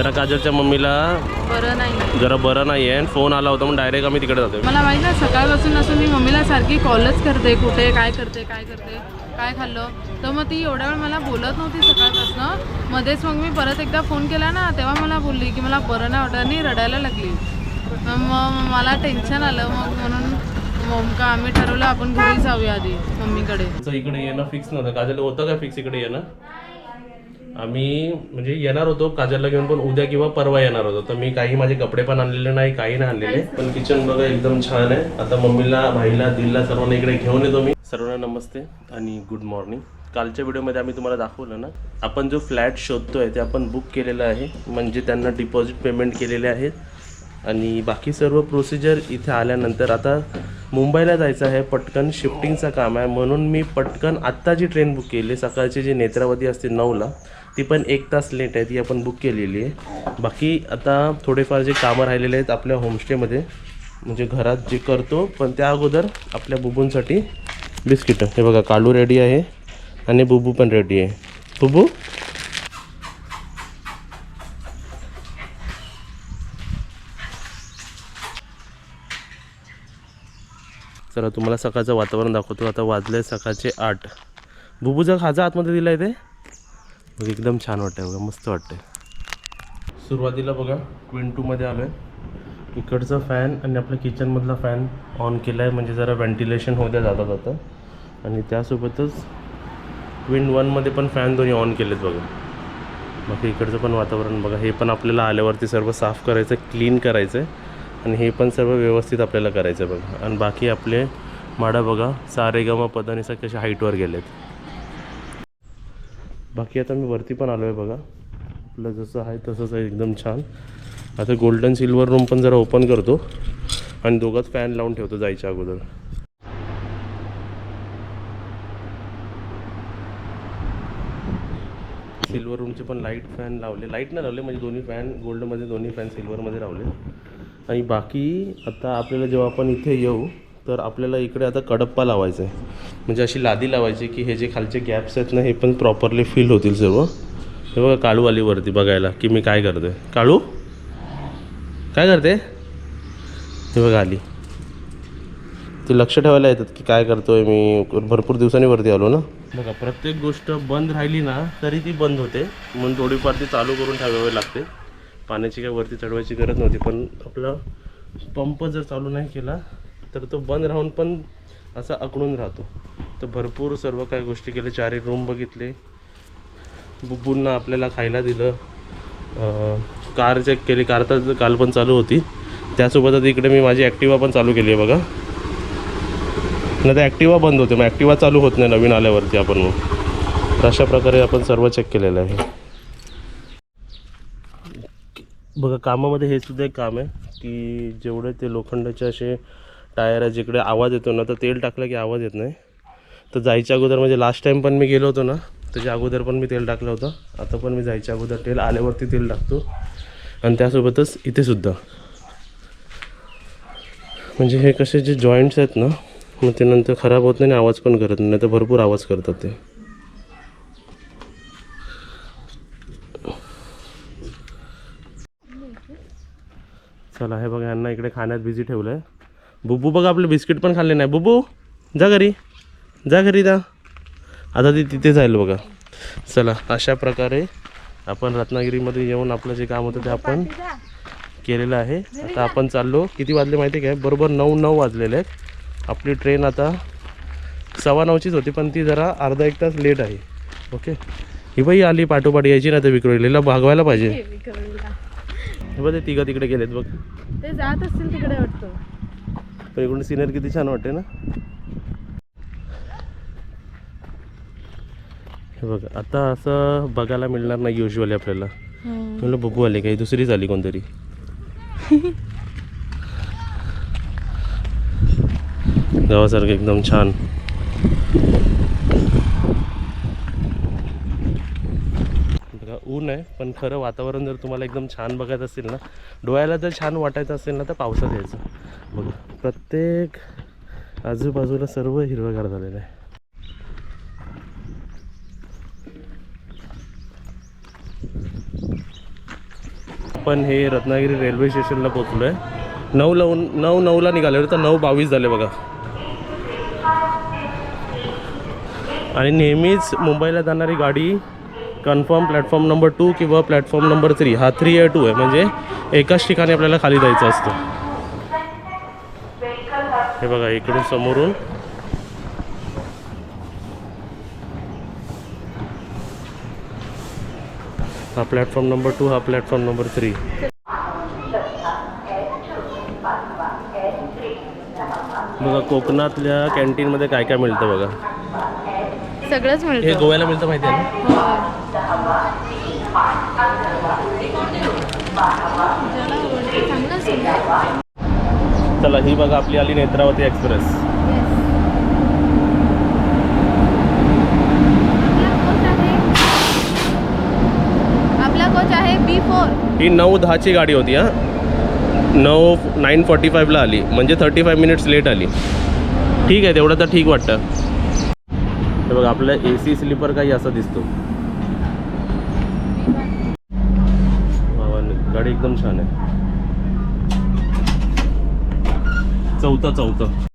जरा काजलच्या मम्मीला बरं नाही जरा बरं नाही आहे फोन आला होता म्हणून डायरेक्ट आम्ही तिकडे जातो मला माहिती ना सकाळपासून असून मी मम्मीला सारखी कॉलच करते कुठे काय करते काय करते काय खाल्लं. तर मग ती एवढ्या वेळ मला बोलत नव्हती सकाळपासून. मध्येच मग मी परत एकदा फोन केला ना तेव्हा मला बोलली की मला बरं नाही वाटत आणि रडायला लागली. मग मला टेन्शन आलं मग म्हणून मग का आम्ही ठरवलं आपण घरी जाऊया आधी मम्मीकडे. इकडे येणं फिक्स नव्हतं. काजल होतं का फिक्स इकडे येणं? आम्ही म्हणजे येणार होतो काजलला घेऊन पण उद्या किंवा परवा येणार होतो. तर मी काही माझे कपडे पण आणलेले नाही काही नाही आणलेले. पण किचन बघा एकदम छान आहे. आता मम्मीला भाईला दिलला सर्वांना इकडे घेऊन येतो मी. सर्वांना नमस्ते आणि गुड मॉर्निंग कालच्या व्हिडिओमध्ये आम्ही तुम्हाला दाखवलं ना आपण जो फ्लॅट शोधतोय ते आपण बुक केलेला आहे. म्हणजे त्यांना डिपॉझिट पेमेंट केलेले आहेत. आणि बाकी सर्व प्रोसिजर इथे आल्यानंतर आता मुंबईला जायचं आहे. पटकन शिफ्टिंगचं काम आहे. म्हणून मी पटकन आत्ता जी ट्रेन बुक केली. सकाळची जी नेत्रावती असते नऊला ती पण एक तास लेट आहे ती आपण बुक केलेली आहे. बाकी आता थोडेफार जे कामं राहिलेले आहेत आपल्या होमस्टेमध्ये म्हणजे घरात जे करतो पण त्या अगोदर आपल्या बुबूंसाठी बिस्किटं. हे बघा कालू रेडी आहे आणि बुबू पण रेडी आहे. बुबू? चला तुम्हाला सकाळचं वातावरण दाखवतो. आता वाजले सकाळचे आठ. बुबूचा खाजा आतमध्ये दिला आहे ते. बघ एकदम छान वाटतंय बघा मस्त वाटतंय. सुरुवातीला बघा क्विन टूमध्ये आलो आहे इकडचा फॅन आणि आपल्या किचनमधला फॅन ऑन केला आहे म्हणजे जरा व्हेंटिलेशन होऊ द्या जाता जातं. आणि त्यासोबतच क्विन वनमध्ये पण फॅन दोन्ही ऑन केलेत बघा. मग इकडचं पण वातावरण बघा हे पण आपल्याला आल्यावरती सर्व साफ करायचं क्लीन करायचं आहे आणि हे पण सर्व व्यवस्थित आपल्याला करायचं आहे बघा. आणि बाकी आपले माडा बघा सारेगामा पदानिसा कशा हाईटवर गेलेत. बाकी आता मी वरती पण आलो आहे बघा. आपलं जसं आहे तसंच आहे एकदम छान. आता गोल्डन सिल्वर रूम पण जरा ओपन करतो. आणि दोघात फॅन लावून ठेवतो जायच्या अगोदर. सिल्वर रूमचे पण लाइट फॅन लावले. लाइट नाही लावले म्हणजे दोन्ही फॅन गोल्डमध्ये दोन्ही फॅन सिल्वरमध्ये लावले. आणि बाकी आता आपल्याला जेव्हा आपण इथे येऊ तर आपल्याला इकडे आता कडप्पा लावायचा आहे. म्हणजे अशी लादी लावायची की हे जे खालचे गॅप्स आहेत ना हे पण प्रॉपरली फिल होतील सर्व. हे बघा काळू आली वरती बघायला की मी काय करते काळू? काय करते? हे बघा आली. ते लक्ष ठेवायला येतात की काय करतोय मी. भरपूर दिवसांनी वरती आलो ना. बघा प्रत्येक गोष्ट बंद राहिली ना तरी ती बंद होते. म्हणून थोडीफार ती चालू करून ठेवावी लागते. पाण्याची काय वरती चढवायची गरज नव्हती पण आपला पंप जर चालू नाही केला तर तो बंद राहून पण असा अकडून राहतो. तर भरपूर सर्व काही गोष्टी केल्या. चार एक रूम बघितले. बुब्बूंना आपल्याला खायला दिलं. कार चेक केली. कार तर काल पण चालू होती. त्यासोबतच इकडे मी माझी ॲक्टिवा पण चालू केली आहे बघा. नाही तर ॲक्टिवा बंद होते. मग ॲक्टिवा चालू होत नाही नवीन आल्यावरती आपण मग. तर अशा प्रकारे आपण सर्व चेक केलेलं आहे. बघा कामामध्ये हे सुद्धा एक काम आहे की जेवढे ते लोखंडाचे असे टायर आहे जिकडे आवाज येतो ना तर तेल टाकलं की आवाज येत नाही. तर जायच्या अगोदर म्हणजे लास्ट टाईम पण मी गेलो होतो ना त्याच्या अगोदर पण मी तेल टाकलं होतं आता पण मी जायच्या अगोदर तेल आल्यावरती तेल टाकतो. आणि त्यासोबतच इथे सुद्धा. म्हणजे हे कसे जे जॉईंट्स आहेत ना मग ते नंतर खराब होत नाही आणि आवाज पण करत नाही तर भरपूर आवाज करतात ते. चला हे बघा यांना इकडे खाण्यात बिझी ठेवलं आहे बुबू बघा आपले बिस्किट पण खाल्ले नाही. बुबू जा घरी. जा घरी जा. आता ती तिथे जाईल बघा. चला अशा प्रकारे आपण रत्नागिरीमध्ये येऊन आपलं जे काम होतं ते आपण केलेलं आहे. आता आपण चाललो. किती वाजले माहिती आहे काय? बरोबर नऊ नऊ वाजलेले आहेत. आपली ट्रेन आता सव्वा नऊचीच होती पण ती जरा अर्धा एक तास लेट आहे. ओके ही बाई आली पाठोपाठ यायची ना तर विक्रोळीला. भागवायला पाहिजे. हे बघ ते तिघं तिकडे गेलेत बघ. ते जात असतील तिकडे वाटतं. पण इकडून सिनर किती छान वाटते ना. हे बघ आता असं बघायला मिळणार नाही युजली आपल्याला. म्हणलं बघू आले काही दुसरीच आली कोणतरी. गावासारखं एकदम छान बघा ऊन आहे पण खरं वातावरण जर तुम्हाला एकदम छान बघायचं असेल ना डोळ्याला जर छान वाटायचं असेल ना तर पावसात यायचं. बघा प्रत्येक आजूबाजूला सर्व हिरवगार झालेलं आहे. आपण हे रत्नागिरी रेल्वे स्टेशनला पोचलो आहे नऊ लव नऊ नऊला निघाले तर नऊ बावीस झाले बघा. आणि नेहमीच मुंबईला जाणारी गाडी कन्फर्म प्लॅटफॉर्म नंबर टू किंवा प्लॅटफॉर्म नंबर थ्री. हा थ्री ए टू आहे. म्हणजे एकाच ठिकाणी आपल्याला खाली जायचं असतं. हे बघा इकडून समोरून. हा प्लॅटफॉर्म नंबर टू हा प्लॅटफॉर्म नंबर थ्री. बघा कोकणातल्या कॅन्टीनमध्ये काय काय मिळतं बघा. सगळंच हे मिळतं गोव्याला मिळतं माहिती आहे ना? चला ही बघा आपली आली नेत्रावती एक्सप्रेस. आपला कोच आहे बी फोर ही नऊ दहाची गाडी होती हा. नऊ नाईन फॉर्टी फाईव्हला आली. म्हणजे थर्टी फाईव्ह मिनिट्स लेट आली. ठीक आहे तेवढं तर ठीक वाटतं. हे बघा आपलं ए सी स्लीपर काही असा दिसतो. गाडी एकदम छान आहे. चौथं चौथा.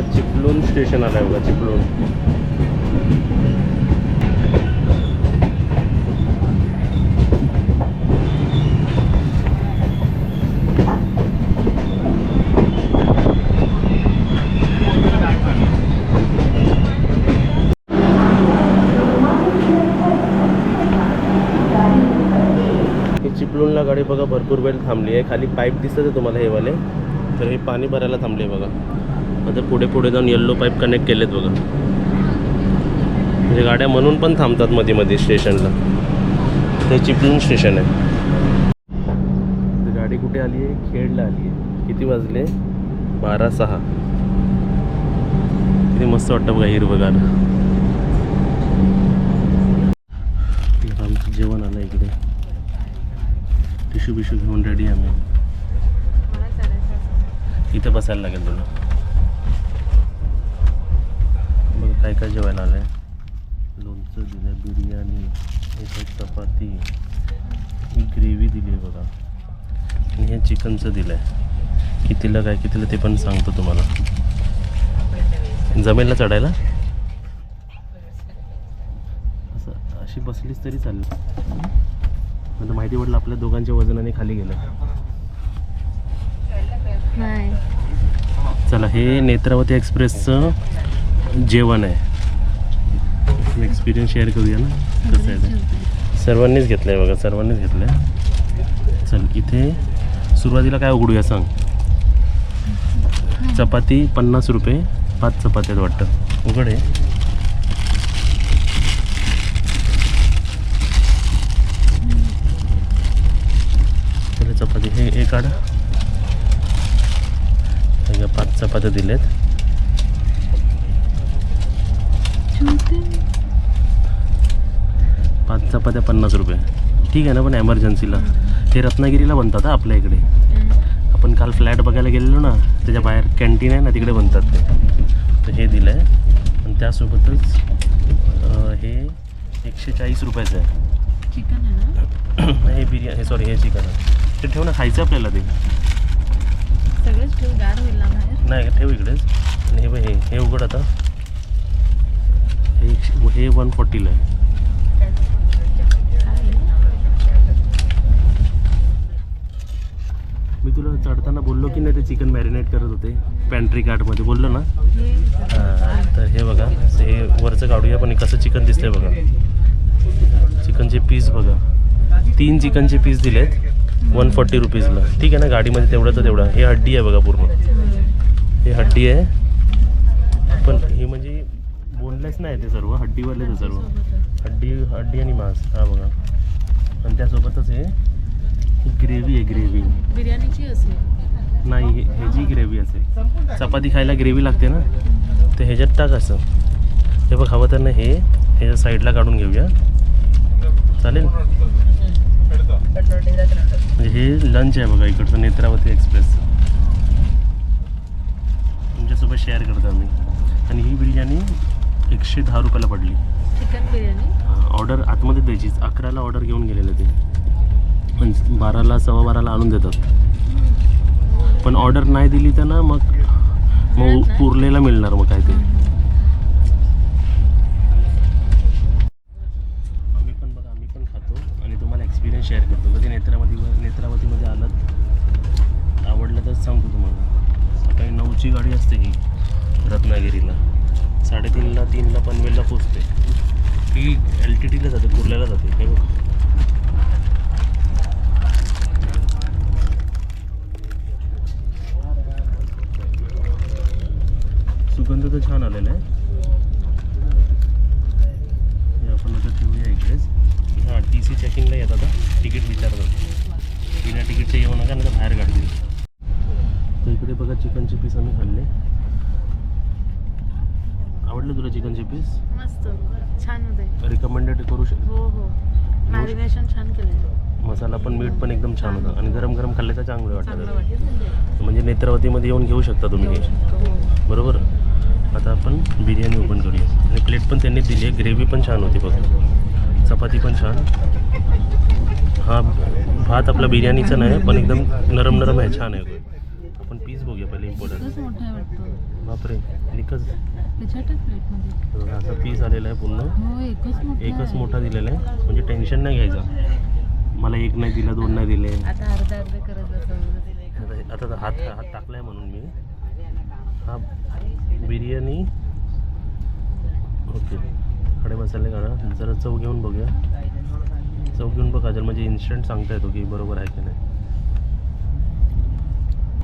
चिपलून चिपळूण स्टेशन आलाय बघा चिपळूण. ही चिपळूणला गाडी बघा भरपूर वेळ थांबली आहे. खाली पाईप दिसत आहे तुम्हाला हे वाले. तर हे पाणी भरायला थांबले बघा. आता पुढे पुढे जाऊन येल्लो पाईप कनेक्ट केलेत बघा. म्हणजे गाड्या म्हणून पण थांबतात मध्ये मध्ये स्टेशनला. ते चिपळूण स्टेशन आहे. गाडी कुठे आली आहे? खेडला आली आहे. किती वाजले? बारा सहा. किती मस्त वाटतं बघा हिरवगार आमचं जेवण आलं इकडे. टिशू बिशू घेऊन रेडी आम्ही. इथं बसायला लागेल तुला. काय काय जेवायला आलंय? लोणचं दिलं बिर्याणी एक चपाती ही ग्रेव्ही दिली आहे बघा. आणि हे चिकनचं दिलं आहे कितीला काय कितीला ते पण सांगतो तुम्हाला. जमेलला चढायला? असं अशी बसलीच तरी चालेल. मला माहिती पडलं आपल्या दोघांच्या वजनाने खाली गेलं. चला हे नेत्रावती एक्सप्रेसचं जेवण आहे. एक्सपिरियन्स शेअर करूया ना? कसं आहे ते? सर्वांनीच घेतलं आहे बघा सर्वांनीच घेतलं आहे चल इथे सुरुवातीला काय उघडूया सांग? चपाती पन्नास रुपये पाच चपात्यात वाटतं. उघड आहे चपाती हे एक काढ. पाच चपात्या दिल्यात पाच चपात्या पन्नास रुपये. ठीक आहे ना पण एमर्जन्सीला हे रत्नागिरीला बनतात हा आपल्या इकडे. आपण काल फ्लॅट बघायला गेलेलो ना त्याच्या बाहेर कॅन्टीन आहे ना तिकडे बनतात ते. तर हे दिलं आहे आणि त्यासोबतच हे एकशे चाळीस रुपयाचं आहे. चिकन आहे ना? हे बिर्याणी हे सॉरी हे चिकन आहे. ते ठेव ना खायचं आपल्याला ते. सगळेच ठेव गार होईल ना बाहेर? नाही ठेव इकडेच. आणि हे हे हे उघड आता. हे एकशे- हे वन फॉर्टीला आहे मी तुला चढताना बोललो की नाही ते चिकन मॅरिनेट करत होते पॅन्ट्री कार्टमध्ये बोललो ना? तर हे बघा हे वरचं काढूया पण कसं चिकन दिसतंय बघा. चिकनचे पीस बघा. तीन चिकनचे पीस दिलेत वन फॉर्टी रुपीजला. ठीक आहे ना गाडीमध्ये तेवढं तर तेवढं. हे हड्डी आहे बघा पूर्ण. हे हड्डी आहे. पण हे म्हणजे बोनलेस नाही ते सर्व हड्डीवालेच आहे सर्व. हड्डी हड्डी आणि मांस. हा बघा. आणि त्यासोबतच हे ग्रेव्ही आहे ग्रेव्ही बिर्याणीची असेल. नाही हे ह्याची ग्रेव्ही असेल. चपाती खायला ग्रेव्ही लागते ना? ते ह्याच्यात टाक असं. हे बघ हवं तर ना हे ह्याच्या साईडला काढून घेऊया. चालेल? म्हणजे हे लंच आहे बघा इकडचं नेत्रावती एक्सप्रेस तुमच्यासोबत शेअर करतो आम्ही. आणि ही बिर्याणी एकशे दहा रुपयाला पडली. चिकन बिर्याणी. ऑर्डर आतमध्ये द्यायची अकराला ऑर्डर घेऊन गेलेलं ते. पण बाराला सव्वा बाराला आणून देतात. पण ऑर्डर नाही दिली तर ना मग मग उरलेला मिळणार मग काय ते आम्ही पण बघा आम्ही पण खातो आणि तुम्हाला एक्सपिरियन्स शेअर करतो. कधी नेत्रावती नेत्रावतीमध्ये आलात आवडलं तर सांगतो तुम्हाला. सकाळी नऊची गाडी असते ही रत्नागिरीला. साडेतीनला तीनला पनवेलला पोचते. ही एल टी टीला जाते कुर्ल्याला जाते. हे बघ. तर छान आलेला आहे हे आपण आता ठेवूया इकडेच हां टी सी चेकिंगला येत आता. तिकीट विचारतात. बिना तिकीटचे येऊ नका नाही तर बाहेर काढतील तर इकडे बघा चिकनचे पीस आम्ही खाल्ले. आवडलं तुला चिकनचे पीस मस्त. छान होते. रिकमेंडेड करू शकतो हो हो. मॅरिनेशन छान केलं मसाला पण मीठ पण एकदम छान होतं. आणि गरम गरम खाल्ले तर चांगलं वाटतं. वाटेल म्हणजे नेत्रावतीमध्ये येऊन घेऊ शकता तुम्ही. हो. बरोबर? आता आपण बिर्याणी ओपन करूया. आणि प्लेट पण त्यांनी दिली आहे. ग्रेव्ही पण छान होती बघ. चपाती पण छान. हा भात आपला बिर्याणीचा नाही पण एकदम नरम नरम आहे. छान आहे आपण पीस बघूया पहिले इम्पॉर्टंट बापरे एकच. बघा, असा पीस आलेला आहे पूर्ण. हो एकच मोठं दिलेला आहे. म्हणजे टेन्शन नाही घ्यायचं. मला एक नाही दिला दोन नाही दिले. आता हात हात टाकलाय म्हणून मी. हा बिर्याणी. ओके. खडे मसाले काढा जरा चव घेऊन बघूया. चव घेऊन बघा. जर म्हणजे इन्स्टंट सांगता येतो की बरोबर आहे की नाही.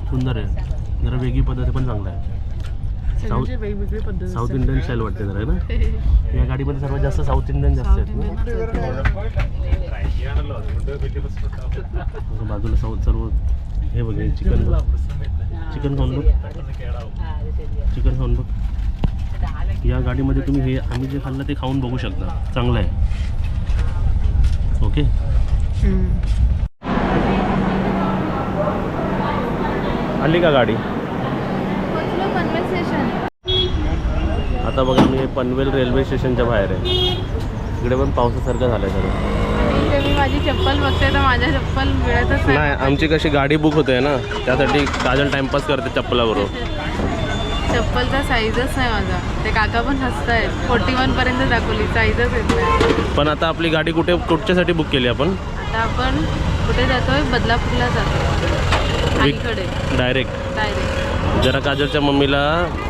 सुंदर आहे. जरा वेगळी पद्धत पण चांगला आहे. साऊथ असते. इंडियन स्टाईल वाटते जरा ना? या गाडीमध्ये सर्वात जास्त साऊथ इंडियन जास्त साऊथ आहेत. बाजूला साऊथ सर्व हे बघ चिकन चिकन खाऊन बघ चिकन खाऊन बघ या गाडीमध्ये तुम्ही हे आम्ही जे खाल्लं ते खाऊन बघू शकता. चांगलं आहे. ओके? आली का गाडी? आता बघा मी पनवेल रेल्वे स्टेशनच्या बाहेर आहे. इकडे पण पावसासारखं झालं आहे सगळं. माझी चप्पल बघते तर माझ्या चप्पल मिळतच नाही. आमची कशी गाडी बुक होते ना त्यासाठी काजल टाइमपास करते चप्पलाबरोबर चप्पलचा साईजच नाही माझा. ते काका पण हसतायत. फोर्टी वन पर्यंत दाखवली साईजच येत नाही. पण आता आपली गाडी कुठे कुठच्यासाठी बुक केली आपण? आता आपण कुठे जातोय? बदलापूरला जातोय. आईकडे डायरेक्ट डायरेक्ट जरा काजलच्या मम्मीला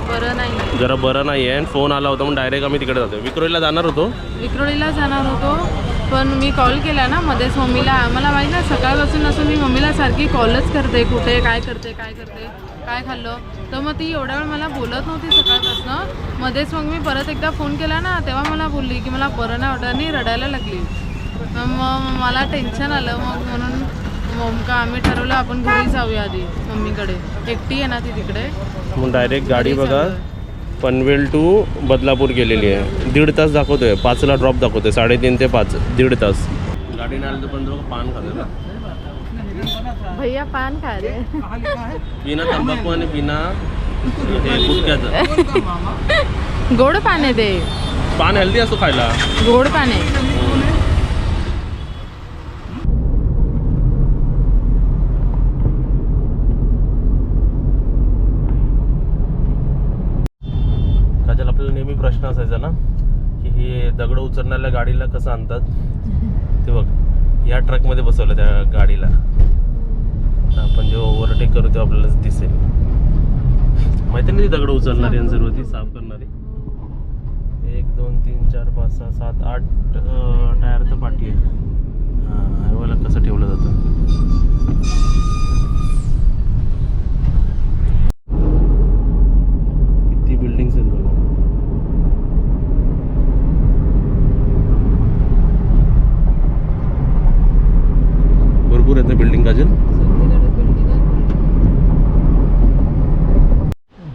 बरं नाही. जरा बरं नाही आहे आणि फोन आला होता म्हणून डायरेक्ट आम्ही तिकडे जातो विक्रोळीला जाणार होतो? विक्रोळीला जाणार होतो. पण मी कॉल केला ना मध्येच मम्मीला. आम्हाला माहीत ना सकाळपासून असून मी मम्मीला सारखी कॉलच करते. कुठे काय करते काय करते काय खाल्लं? तर मग ती एवढ्या वेळ मला बोलत नव्हती सकाळपासून. मध्येच मग मी परत एकदा फोन केला ना तेव्हा मला बोलली की मला बरं नाही वाटत आणि रडायला लागली. मग मला टेन्शन आलं. मग म्हणून मग का आम्ही ठरवलं आपण घरी जाऊया आधी मम्मीकडे. एकटी आहे ना ती तिकडे. मग डायरेक्ट गाडी बघा. पनवेल टू बदलापूर गेलेली आहे. दीड तास दाखवतोय. पाचला ड्रॉप दाखवतोय. साडेतीन ते पाच. दीड तास. गाडी नाही आली तर पण लोक पान खातात ना. भैया पान खा बिना तंबाखू आणि बिना हे गुटख्याचं. गोड पान आहे ते. पान हेल्दी असतो खायला. गोड पान आहे काजल आपल्याला नेहमी प्रश्न असायचा ना की हे दगड उचलणाऱ्या गाडीला कसं आणतात? ते बघ या ट्रकमध्ये बसवलं त्या गाडीला. आपण जेव्हा ओव्हरटेक करू तेव्हा आपल्याला दिसेल. माहिती नाही ती दगड उचलणारी आणि होती साफ करणारी? एक दोन तीन चार पाच सहा सात आठ टायर तर पाठी आहे. हां कसं ठेवलं जातं किती बिल्डिंग्स आहेत बघा भरपूर आहेत ना बिल्डिंग काजल सगळीकडे building आहे.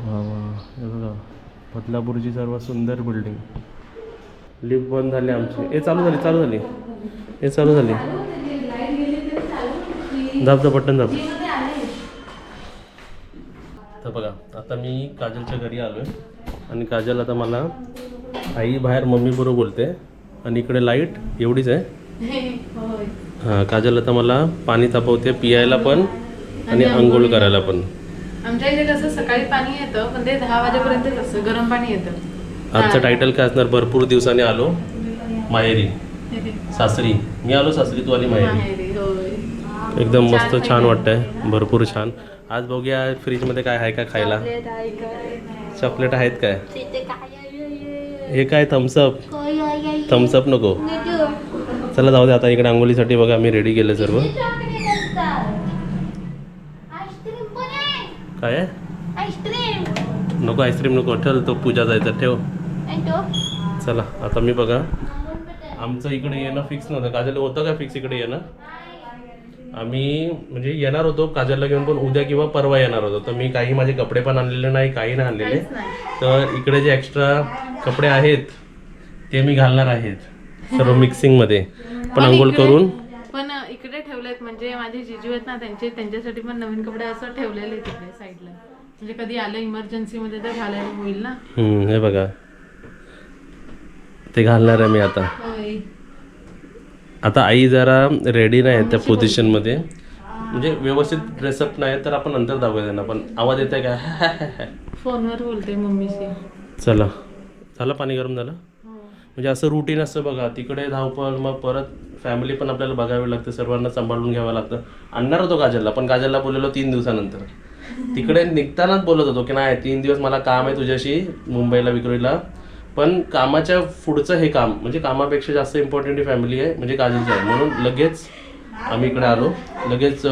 वा वा हे बघा बदलापूरची सर्वात सुंदर बिल्डिंग लिफ्ट बंद झाली आमची. हे चालू झाली चालू झाली. हे चालू झाली. दाब बटन दाब. तर बघा आता मी काजलच्या घरी आलो आहे आणि काजल आता मला आई बाहेर मम्मी बरोबर बोलते. आणि इकडे लाइट एवढीच आहे. हां काजल आता मला पाणी तापवते पियायला पण आणि आंघोळ करायला पण. आमच्या इथे कसं सकाळी पाणी येतं पण ते दहा वाजेपर्यंतच असतं गरम पाणी येतं. आजचं टायटल काय असणार? भरपूर दिवसांनी आलो माहेरी. सासरी. मी आलो सासरी तू आली माहेरी. एकदम मस्त छान वाटतंय. भरपूर छान. आज बघूया फ्रीजमध्ये काय आहे का खायला? चॉकलेट आहेत काय? हे काय थम्सअप थम्सअप नको. चला जाऊ दे आता इकडे आंघोळीसाठी बघा आम्ही रेडी केलं सर्व आईस्क्रीम पण आहे काय? आईस्क्रीम नको आईस्क्रीम नको. ठेव तो पूजा जायचा. ठेव. चला आता मी बघा. आमचं इकडे येणं फिक्स नव्हतं. काजल होतं का फिक्स इकडे येणं? आम्ही म्हणजे येणार होतो काजलला घेऊन पण उद्या किंवा परवा येणार होतो. तर मी काही माझे कपडे पण आणलेले नाही काही नाही आणलेले. तर इकडे जे एक्स्ट्रा कपडे आहेत ते मी घालणार आहेत. सर्व मिक्सिंगमध्ये पण आंघोळ इकडे- करून म्हणजे माझे जिजू आहेत ना त्यांचे त्यांच्यासाठी पण नवीन कपडे असं ठेवलेले तिकडे साईडला. म्हणजे कधी आलं इमर्जन्सी मध्ये तर घालायला होईल ना. हम्म, हे बघा. ते घालणार आहे मी आता. होय. आता आई जरा रेडी नाही आहे त्या पोझिशनमध्ये म्हणजे व्यवस्थित ड्रेसअप नाही तर आपण नंतर दाखवूया त्यांना पण आवाज येत आहे का? फोनवर बोलते मम्मीशी. चला. झालं पाणी गरम झालं? म्हणजे असं रुटीन असतं बघा तिकडे धावपळ मग परत फॅमिली पण आपल्याला बघावी लागते सर्वांना सांभाळून घ्यावं लागतं. आणणार होतो काजलला पण काजलला बोललेलो तीन दिवसानंतर. तिकडे निघतानाच बोलत होतो की नाही तीन दिवस मला काम आहे तुझ्याशी मुंबईला विक्रोईला पण कामाच्या पुढचं हे काम म्हणजे कामापेक्षा जास्त इम्पॉर्टंट फॅमिली आहे म्हणजे काजलचं आहे. म्हणून लगेच आम्ही इकडे आलो. लगेच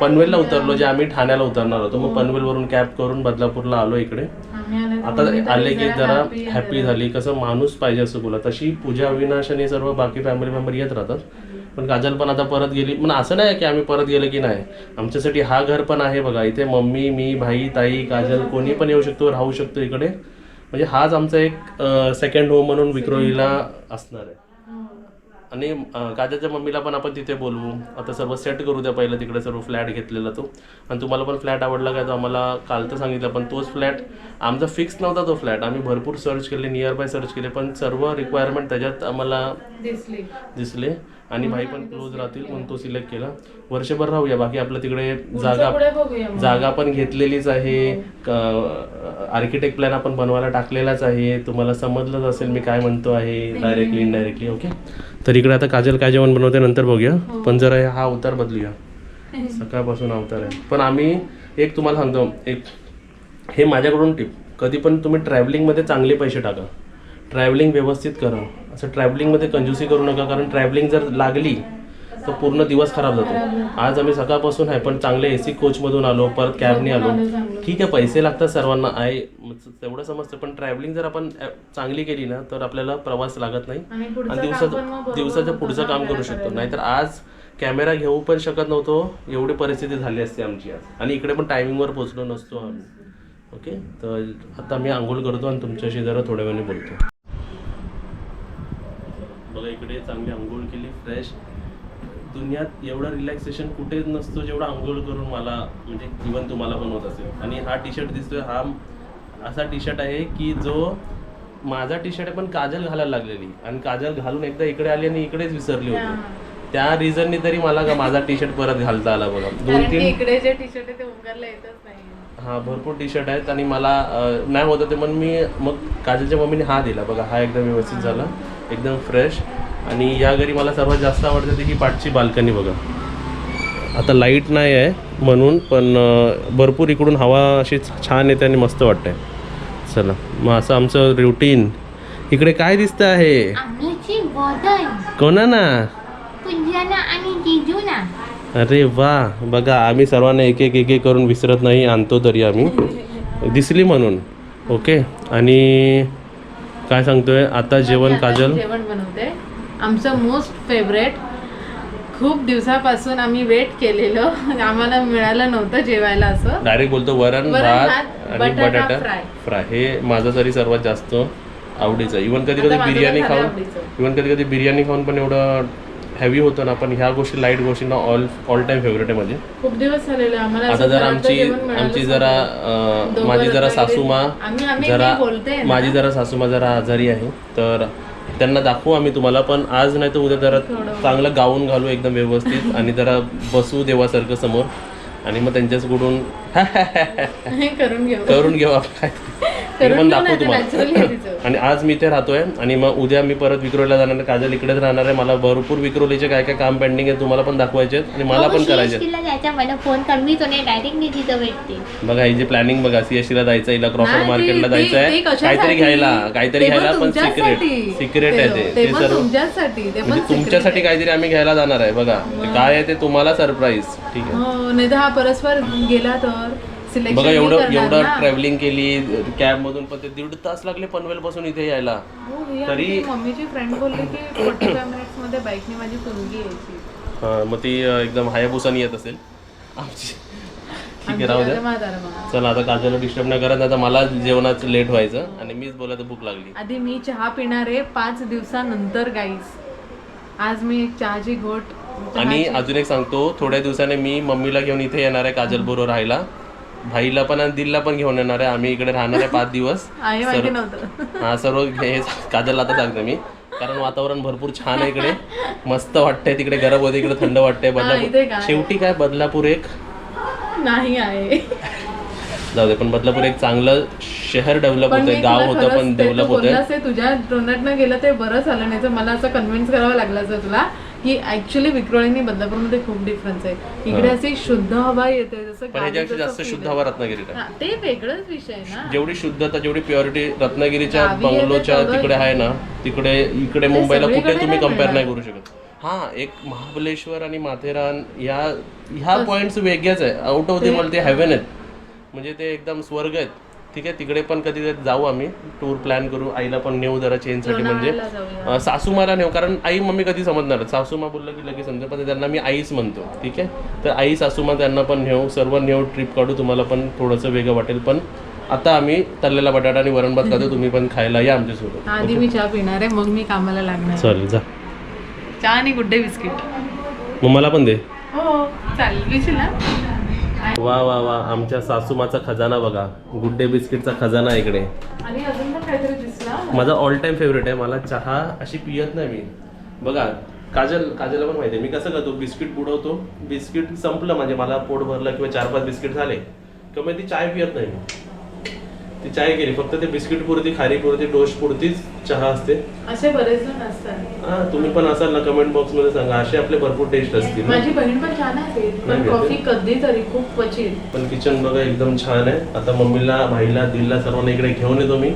पनवेलला उतरलो जे आम्ही ठाण्याला उतरणार होतो. मग पनवेलवरून कॅब करून बदलापूरला आलो इकडे. आता आले की जरा हॅपी झाली. कसं माणूस पाहिजे असं बोला. तशी पूजा अविनाश आणि सर्व बाकी फॅमिली मेंबर येत राहतात. पण काजल पण आता परत गेली. पण असं नाही की आम्ही परत गेलो की नाही. आमच्यासाठी हा घर पण आहे बघा. इथे मम्मी मी भाई ताई काजल कोणी पण येऊ शकतो राहू शकतो इकडे. म्हणजे हाच आमचा एक सेकंड होम म्हणून विक्रोळीला असणार आहे. आणि अं, काजलच्या मम्मीला पण आपण तिथे बोलवू. आता सर्व सेट करू द्या पहिलं तिकडे सर्व फ्लॅट घेतलेला तो. आणि तुम्हाला पण फ्लॅट आवडला काय तो आम्हाला काल तर सांगितलं पण तोच फ्लॅट आमचा फिक्स नव्हता तो फ्लॅट आम्ही भरपूर सर्च केले नियर बाय सर्च केले पण सर्व रिक्वायरमेंट त्याच्यात आम्हाला दिसली. आणि भाई पण क्लोज राहतील म्हणून तो सिलेक्ट केला. वर्षभर राहूया बाकी आपलं तिकडे जागा. जागा पण घेतलेलीच आहे. आर्किटेक्ट प्लॅन आपण बनवायला टाकलेलाच आहे. तुम्हाला समजलंच असेल मी काय म्हणतो आहे डायरेक्टली इनडायरेक्टली ओके तर इकडे आता काजल काय जेवण बनवते नंतर बघूया. पण जरा हा अवतार बदलूया. सकाळपासून अवतार आहे. पण आम्ही एक तुम्हाला सांगतो एक हे माझ्याकडून टिप कधी पण तुम्ही ट्रॅव्हलिंगमध्ये चांगले पैसे टाका. ट्रॅव्हलिंग व्यवस्थित करा. असं ट्रॅव्हलिंगमध्ये कंजूसी करू नका. कारण ट्रॅव्हलिंग जर लागली तर पूर्ण दिवस खराब जातो. आज आम्ही सकाळपासून आहे पण चांगले ए सी कोचमधून आलो परत कॅबने आलो. ठीक आहे पैसे लागतात सर्वांना आहे तेवढं समजतं पण ट्रॅव्हलिंग जर आपण चांगली केली ना तर आपल्याला प्रवास लागत नाही. आणि दिवसाचं दिवसाच्या पुढचं काम करू शकतो. नाहीतर आज कॅमेरा घेऊ पण शकत नव्हतो एवढी परिस्थिती झाली असते आमची आज. आणि इकडे पण टायमिंगवर पोहोचलो नसतो आम्ही. ओके? तर आता मी आंघोळ करतो आणि तुमच्याशी जरा थोड्या वेळाने बोलतो. बघा इकडे चांगली आंघोळ केली फ्रेश दुनियात एवढं रिलॅक्सेशन कुठेच नसतो जेवढं आंघोळ करून मला म्हणजे इवन तुम्हाला पण होत असेल. आणि हा टी शर्ट दिसतोय हा असा टी शर्ट आहे की जो माझा टी शर्ट पण काजल घालायला लागलेली. आणि काजल घालून एकदा इकडे आली आणि इकडेच विसरली होती. त्या रिझननी तरी मला का माझा टी शर्ट परत घालता आला बघा. दोन तीन इकडे जे टी शर्ट आहे ते ओंकारला येतच नाही. हा भरपूर टी शर्ट आहेत आणि मला नाही होतं ते म्हणून मी मग काजलच्या मम्मीने हा दिला. बघा हा एकदम व्यवस्थित झाला. एकदम फ्रेश आणि या घरी मला सर्वात जास्त आवडते ती ही पाठची बाल्कनी बघा. आता लाइट नाही आहे म्हणून पण भरपूर इकडून हवा अशी छान येते आणि मस्त वाटते चला मग असं आमचं रुटीन इकडे काय दिसतं आहे? कोणा ना पूजना आणि जिजूना अरे वा बघा आम्ही सर्वांना एक एक एक एक करून विसरत नाही आणतो तरी आम्ही. दिसली म्हणून ओके आणि काय सांगतोय? आता जेवण काजल? जेवण बनवते. आमचं मोस्ट फेवरेट खूप दिवसापासून आम्ही वेट केलेलं आम्हाला मिळालं नव्हतं जेवायला असं डायरेक्ट बोलतो वरण भात आणि बटाटा फ्राय. हे माझं तरी सर्वात जास्त आवडीचं इवन कधी कधी बिर्याणी खाऊन. इवन कधी कधी बिर्याणी खाऊन पण एवढं हेवी होतं ना पण ह्या गोष्टी लाइट गोष्टींना ऑल ऑल टाईम फेवरेट आहे माझी खूप दिवस झालेले आम्हाला आता जर आमची आमची. जरा माझी जरा सासूमा जरा. माझी जरा सासूमा जरा आजारी आहे तर त्यांना दाखवू आम्ही तुम्हाला पण आज नाही तर उद्या जरा. चांगलं गाऊन घालू एकदम व्यवस्थित आणि जरा बसू देवासारखं समोर आणि मग त्यांच्याकडून करून घेऊ करून घेऊ आपण काय पण दाखवू. तुम्हाला. आणि आज मी इथे राहतोय आणि मग उद्या मी परत विक्रोलीला जाणार आहे काजल इकडेच राहणार आहे. मला भरपूर विक्रोलीचे काय काय काम पेंडिंग आहे तुम्हाला पण दाखवायचे आणि मला पण करायचे आहेत. ला जायचा मला फोन कर. मी तो डायरेक्ट मी तिथं भेटते. बघा ही जी प्लॅनिंग बघा सीएसटी ला जायचं हिला क्रॉफर्ड नाही, मार्केटला जायचं आहे? काहीतरी घ्यायला काहीतरी घ्यायला पण सिक्रेट. सिक्रेट आहे. ते. सर्व तुमच्यासाठी. ते पण म्हणजे तुमच्यासाठी. काहीतरी आम्ही घ्यायला जाणार आहे. बघा काय आहे ते तुम्हाला सरप्राईज ठीक आहे. हो नाही तर हा परस्पर गेला तर. सिलेक्शन बघा एवढं एवढं ट्रॅव्हलिंग केली कॅब मधून पण ते दीड तास लागले पनवेल पासून इथे यायला. तरी- तरी मम्मीची फ्रेंड बोलली की फोर्टी फाय मिनिट्समध्ये बाईकने माझी मुलगी यायची. हा मग ती एकदम हायाबुसानी येत असेल. आमची ठीक आहे राहू द्या. चला आता काजला डिस्टर्ब नाही करत आता मला जेवणाचं लेट व्हायचं आणि मीच बोलायचं भूक लागली. आधी मी चहा पिणार आहे पाच दिवसानंतर गाईस आज मी एक चहाची घोट आणि अजून एक सांगतो थोड्या दिवसाने मी मम्मीला घेऊन इथे येणार आहे काजल बरोबर राहायला. भाईला पण आणि दिलला पण घेऊन येणार आहे. आम्ही इकडे राहणार आहे पाच दिवस. आहे माहिती नव्हतं. हा सर्व हे काजल आता सांगतो मी. कारण वातावरण भरपूर छान आहे इकडे. मस्त वाटतंय तिकडे गरम होते इकडे थंड वाटतंय इथे बदलापूर. काय? शेवटी काय बदलापूर एक? नाही आहे. जाऊ दे पण बदलापूर एक चांगलं शहर डेव्हलप पण होतंय मी गाव तुला होतं खरंच पण ते तू डेव्हलप होतंय. बोललास ते तुझ्या तोंडातनं गेलं ते बरं झालं नाही तर मला असं कन्व्हिन्स करावं लागलं असं तुला. की ऍक्च्युली विक्रोळी बदलापूरमध्ये खूप डिफरन्स आहे. इकडे अशी शुद्ध हवा येते जसं जास्त शुद्ध. हवा रत्नागिरीत आहे हा, ते वेगळंच विषय आहे ना. जेवढी शुद्धता जेवढी प्युरिटी रत्नागिरीच्या बंगलोच्या तिकडे आहे ना तिकडे इकडे मुंबईला कुठे तुम्ही कंपेअर नाही. करू शकत. हा एक महाबलेश्वर आणि माथेरान या ह्या पॉइंट्स वेगळ्याच आहे. आउट ऑफ दी वर्ल्ड ते हेवन आहेत. म्हणजे ते एकदम स्वर्ग आहेत. ठीक आहे तिकडे पण कधी जाऊ आम्ही. टूर प्लॅन करू. आईला पण नेऊ जरा चेंजसाठी म्हणजे. सासूमाला नेऊ. कारण आई मम्मी कधी समजणार सासूमा बोललं की लगेच समजेल. पण त्यांना मी आईच म्हणतो. ठीक आहे? तर आई सासूमा त्यांना पण नेऊ. सर्व नेऊ. ट्रिप काढू. तुम्हाला पण थोडंसं वेगळं वाटेल. पण आता आम्ही तळलेला बटाटा आणि वरण भात खातो. तुम्ही पण खायला या आमच्यासोबत. आधी मी चहा पिणार आहे. मग मी कामाला लागणार चालेल जा. चहा आणि गुड्डे बिस्किट. मग मला पण दे. हो चालेल. विशील ना? वा वा वा. आमच्या सासूमाचा खजाना बघा. गुड डे बिस्किटचा खजाना आहे इकडे. माझा ऑल टाइम फेवरेट आहे. मला चहा अशी पियत नाही मी. बघा काजल काजलला पण माहिती आहे. मी कसं करतो? बिस्किट बुडवतो. बिस्किट संपलं. म्हणजे मला पोट भरलं किंवा चार पाच बिस्किट झाले. किंवा ती चाय पियत नाही. मी ती चाय केली. फक्त ते बिस्किट पुरती खारी पुरती टोस्ट पुरतीच चहा असते. असे बरेच जण असतात. हा तुम्ही पण असाल ना कमेंट बॉक्समध्ये सांगा. असे आपले भरपूर टेस्ट असतील ना? माझी बहीण पण छान आहे नाही पण माहिती. कॉफी कधी तरी खूप क्वचित. पण किचन बघा एकदम छान आहे. आता मम्मीला भाईला दिलला सर्वांना इकडे घेऊन येतो मी.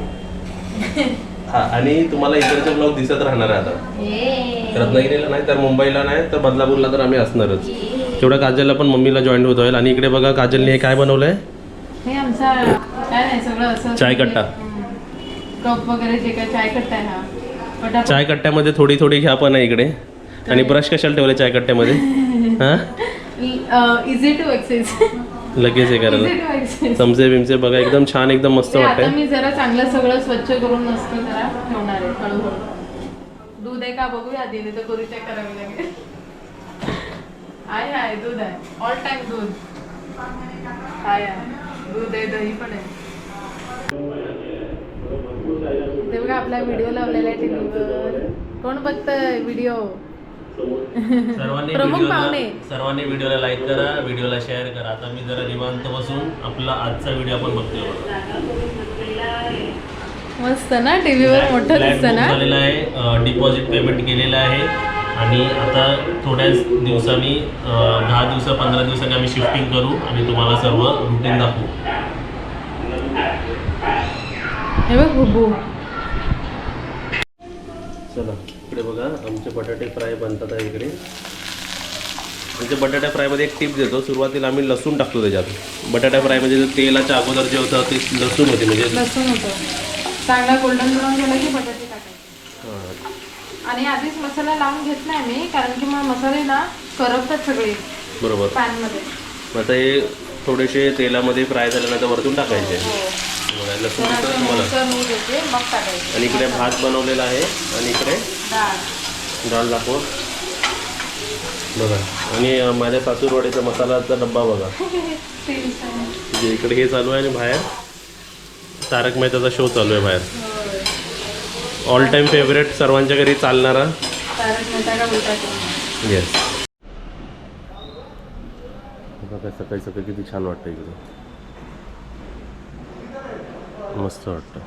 हा, आणि तुम्हाला इकडचे ब्लॉग दिसत राहणार आहे आता. रत्नागिरीला नाही तर मुंबईला नाही तर बदलापूरला तर आम्ही असणारच. तेवढं काजलला पण मम्मीला जॉईन होत होईल आणि इकडे बघा काजलने हे काय बनवलंय? हे आमचा काय नाही सगळं असं चाय कट्टा. कप वगैरे जे काय चाय कट्टा आहे हा. पटापट चाय कट्ट्यामध्ये थोडी थोडी घ्या पण आहे इकडे. आणि ब्रश कशाला ठेवले चाय कट्ट्यामध्ये हा इझी टू एक्सेस लगेच हे करायला. चमचे बिमचे बघा एकदम छान एकदम मस्त आता वाटतंय. मी जरा चांगलं सगळं स्वच्छ करून मस्त जरा ठेवणार आहे हळूहळू. दूध आहे का? बघूया आधी तर करू चेक करावी लागेल आहे आहे दूध आहे. ऑल टाइम दूध. आहे आहे दूध आहे दही पण आहे. ते बघा आपला व्हिडिओ लावलेला आहे टीव्हीवर कोण बघतंय व्हिडिओ सर्वांनी प्रमुख व्हिडिओला पाहुणे. सर्वांनी व्हिडिओला लाईक करा व्हिडिओला शेअर करा. आता मी जरा निवांत बसून आपला आजचा व्हिडिओ आपण बघतोय बघा. मस्त ना टीव्हीवर मोठं फ्लॅट दिसतं बुक ना झालेला आहे. डिपॉझिट पेमेंट केलेलं आहे. आणि आता थोड्याच दिवसांनी अं, दहा दिवसा पंधरा दिवसांनी आम्ही शिफ्टिंग करू आणि तुम्हाला सर्व रुटीन दाखवू. हे बघ हुबू चला इकडे बघा आमचे बटाटे फ्राय बनतात आहे इकडे. म्हणजे बटाटा फ्रायमध्ये एक टिप देतो सुरुवातीला आम्ही लसूण टाकतो त्याच्यात. बटाटा फ्राय म्हणजे जे तेलाच्या अगोदर जे होतं ते लसूण होते म्हणजे लसूण होतं. चांगला गोल्डन ब्राऊन झाला की बटाटे टाकायचे. हां, आणि आधीच मसाला लावून घेत नाही मी कारण की मग मसाले ना करपतात सगळे बरोबर. पॅनमध्ये. मग आता हे थोडेसे तेलामध्ये फ्राय झाल्यानंतर वरतून टाकायचे. बघा, लसूण आणि इकडे भात बनवलेला आहे आणि इकडे डाळ. दाखव बघा. आणि माझ्या सासूरवाडीचा मसाल्याचा डब्बा बघा. इकडे हे चालू आहे आणि बाहेर. तारक मेहताचा शो चालू आहे बाहेर. ऑल टाईम फेवरेट सर्वांच्या घरी चालणारा. तारक मेहता का उलटा चष्मा. येस बघा सकाळी सकाळी किती छान वाटतं इकडे. मस्त वाटतं.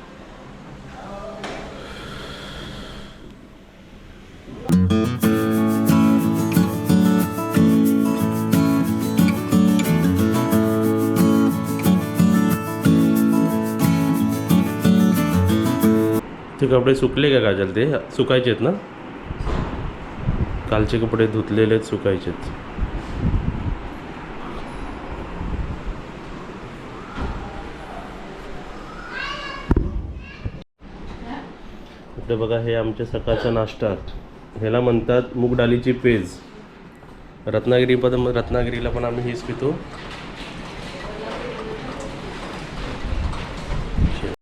ते कपडे सुकले का काजल? ते सुकायचे आहेत ना? कालचे कपडे धुतलेले आहेत सुकायचे बघा हे आमच्या सकाळचा नाश्ता. ह्याला म्हणतात मूग पेज. रत्नागिरी पण रत्नागिरीला पण आम्ही हेच पितो.